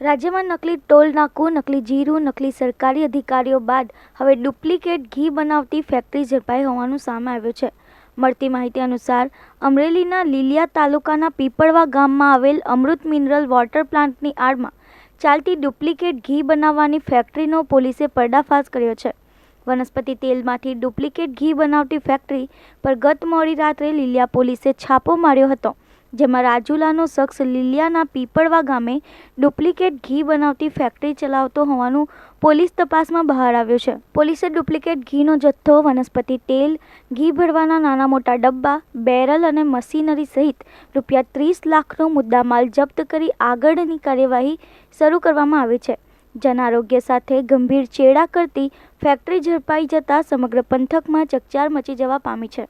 રાજ્યમાં નકલી ટોલ નાકું, નકલી જીરું, નકલી સરકારી અધિકારીઓ બાદ હવે ડુપ્લિકેટ ઘી બનાવતી ફેક્ટરી ઝડપાઈ હોવાનું સામે આવ્યું છે. મળતી માહિતી અનુસાર, અમરેલીના લીલિયા તાલુકાના પીપળવા ગામમાં આવેલ અમૃત મિનરલ વોટર પ્લાન્ટની આડમાં ચાલતી ડુપ્લિકેટ ઘી બનાવવાની ફેક્ટરીનો પોલીસે પર્દાફાશ કર્યો છે. વનસ્પતિ તેલમાંથી ડુપ્લિકેટ ઘી બનાવતી ફેક્ટરી પર ગત મોડી રાત્રે લીલિયા પોલીસે છાપો માર્યો હતો. જેમાં રાજુલાનો શખ્સ લીલિયાના પીપળવા ગામે ડુપ્લિકેટ ઘી બનાવતી ફેક્ટરી ચલાવતો હોવાનું પોલીસ તપાસમાં બહાર આવ્યું છે. પોલીસે ડુપ્લિકેટ ઘીનો જથ્થો, વનસ્પતિ તેલ, ઘી ભરવાના નાના મોટા ડબ્બા, બેરલ અને મશીનરી સહિત રૂપિયા ત્રીસ લાખનો મુદ્દામાલ જપ્ત કરી આગળની કાર્યવાહી શરૂ કરવામાં આવી છે. જનારોગ્ય સાથે ગંભીર ચેડા કરતી ફેક્ટરી ઝડપાઈ જતાં સમગ્ર પંથકમાં ચકચાર મચી જવા પામી છે.